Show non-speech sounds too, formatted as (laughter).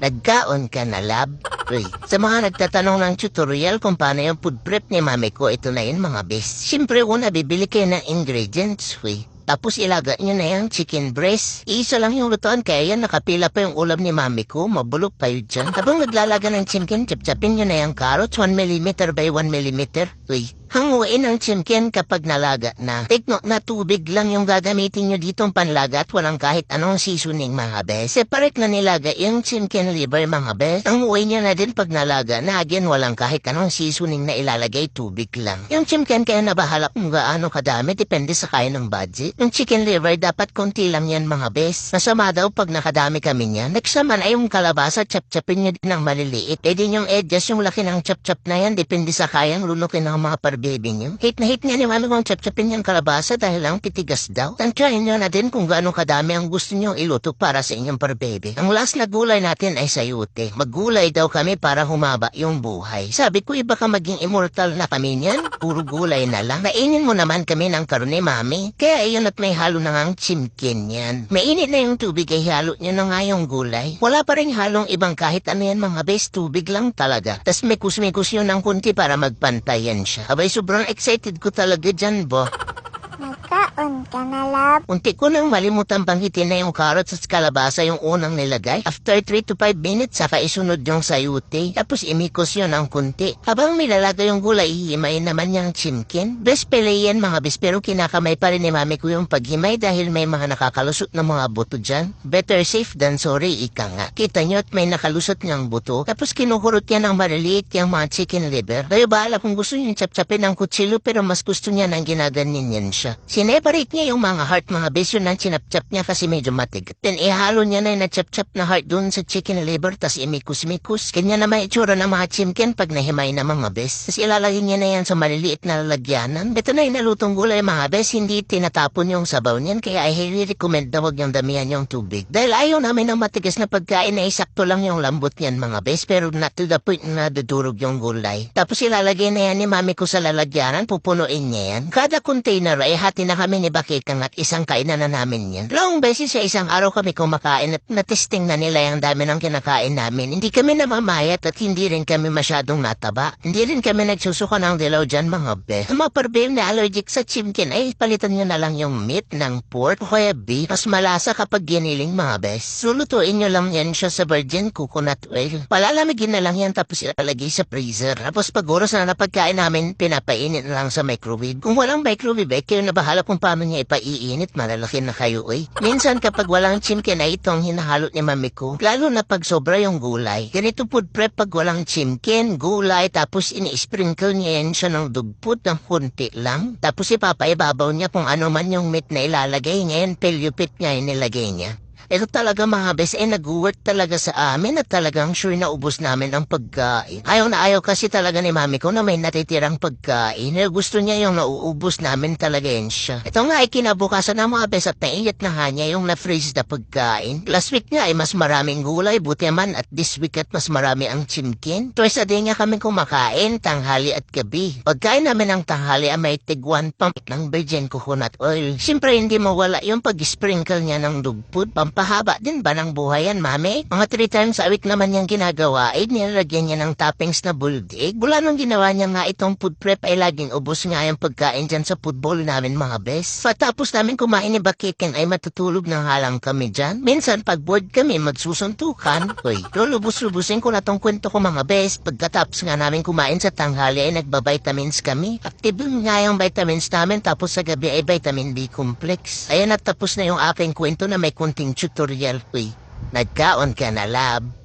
Nagkaon ka na, lab? Uy, sa mga nagtatanong ng tutorial kung paano yung food prep ni mami ko, ito na yun mga best. Siyempre, una, bibili kayo ng ingredients, uy. Tapos ilaga nyo na yung chicken breast. Isa lang yung lutuan kaya yan nakapila pa yung ulam ni mami ko. Mabulok pa yun dyan. Habang naglalaga ng chicken, chapchapin nyo na yung carrots 1mm by 1mm. Uy, hanguin ang chicken kapag nalaga na. Take na tubig lang yung gagamitin nyo ditong panlaga at walang kahit anong seasoning mga bes. Separate na nilaga yung chicken liver mga bes. Hanguin nyo na din pag nalaga na again walang kahit anong seasoning na ilalagay tubig lang. Yung chicken kaya na bahala kung gaano kadami depende sa kaya ng budget. Yung chicken liver dapat konti lang yan mga bes. Masama daw pag nakadami kami niyan. Next naman ay yung kalabasa chap-chapin nyo din ng maliliit. E din yung edges yung laki ng chap-chap na yan depende sa kayang lunukin ng mga parbaby nyo. Hate na hate nga ni mami kong chap-chapin kalabasa dahil lang titigas daw. Tantyahin nyo na din kung gaano kadami ang gusto nyo iluto para sa inyong parbaby. Ang last na gulay natin ay sayute. Maggulay daw kami para humaba yung buhay. Sabi ko iba ka maging immortal na kami niyan. Puro gulay na lang. Nainin mo naman kami ng karne mami. Kaya iyon at may halo na ngang chimkin yan. Mainit na yung tubig ay halo nyo na nga yung gulay. Wala pa rin halong ibang kahit ano yan mga best tubig lang talaga. Tas may kusmikus yun ng kunti para magpantayan. Abay sobrang excited ko talaga dyan bo. Nagkaon ka na, lab. Unti ko nang malimutan banggitin na yung carrots at kalabasa yung unang nilagay. After 3 to 5 minutes, saka isunod yung sayute. Tapos imikos yun ang kunti. Habang nilalagay yung gulay, hihimay naman yung chimkin. Best pala yan mga bes, pero kinakamay pa rin ni mami ko yung paghimay dahil may mga nakakalusot na mga buto dyan. Better safe than sorry, ika nga. Kita nyo at may nakalusot niyang buto. Tapos kinukurot yan ng maliliit yung mga chicken liver. Kayo bahala kung gusto niyo chap-chapin ng kutsilo pero mas gusto niya nang ginaganin yan siya. Sineparate niya yung mga heart mga beso ng chinap-chap niya kasi medyo matigat. Then ihalo niya na yung chap-chap na heart dun sa chicken liver tas imikus-mikus. Kanya na may itsura ng mga chimken pag nahimay na mga bes. Tas ilalagay niya na yan sa maliliit na lalagyanan. Ito na yung nalutong gulay mga bes. Hindi tinatapon yung sabaw niyan kaya I highly recommend na huwag yung damihan yung tubig. Dahil ayaw namin ng matigas na pagkain na isakto lang yung lambot niyan mga bes. Pero not to the point na dudurog yung gulay. Tapos ilalagay na yan ni mami ko sa lalagyanan. Pupunuin niya yan. Kada container ay hati na kami ni Bakitang at isang kainan na namin yan. Long beses sa isang araw kami kumakain at natesting na nila yung dami ng kinakain namin. Hindi kami namamayat at hindi rin kami masyadong nataba. Hindi rin kami nagsusuka ng dilaw dyan mga be. Ang mga parbail na allergic sa chimkin ay palitan nyo na lang yung meat ng pork o kaya beef. Mas malasa kapag giniling mga bes. Sulutuin nyo lang yan siya sa virgin coconut oil. Palalamigin na lang yan tapos ilalagay sa freezer. Tapos pag oras na napagkain namin, pinapainit na lang sa microwave. Kung walang microwave, eh, kayo na bahala kung paano niya ipaiinit, malalaki na kayo eh. Minsan kapag walang chimkin ay itong hinahalo ni mami ko, lalo na pag sobra yung gulay. Ganito food prep pag walang chimkin, gulay, tapos ini-sprinkle niya yan siya ng dugpot ng kunti lang. Tapos ipapaibabaw niya kung ano man yung meat na ilalagay niya, yan pelyupit niya yung nilagay niya. Ito talaga mga eh nag-work talaga sa amin at talagang sure na ubos namin ang pagkain. Ayaw na ayaw kasi talaga ni mami ko na may natitirang pagkain. Eh, gusto niya yung nauubos namin talaga yan siya. Ito nga ay kinabukasan ng mga bes at naiyat na nga niya yung na-freeze na pagkain. Last week nga ay mas maraming gulay, buti man at this week at mas marami ang chimkin. Twice a day nga kami kumakain, tanghali at gabi. Pagkain namin ng tanghali ay may tigwan pump ng virgin coconut oil. Siyempre hindi mawala yung pag-sprinkle niya ng dugpot, Pampahaba din ba ng buhay yan, mami? Mga three times a week naman niyang ginagawa ay nilalagyan niya ng toppings na buldig. Mula nung ginawa niya nga itong food prep ay laging ubos nga yung pagkain dyan sa food bowl namin mga bes. Patapos namin kumain ni Bakiken ay matutulog na nga lang kami dyan. Minsan pag bored kami magsusuntukan. (laughs) Uy, lulubos-lubusin ko na tong kwento ko mga bes. Pagkatapos nga namin kumain sa tanghali ay nagbabitamins kami. Active nga yung vitamins namin tapos sa gabi ay vitamin B complex. Ayan at tapos na yung aking kwento na may kunting tutorial. Uy, nagkaon ka na lab.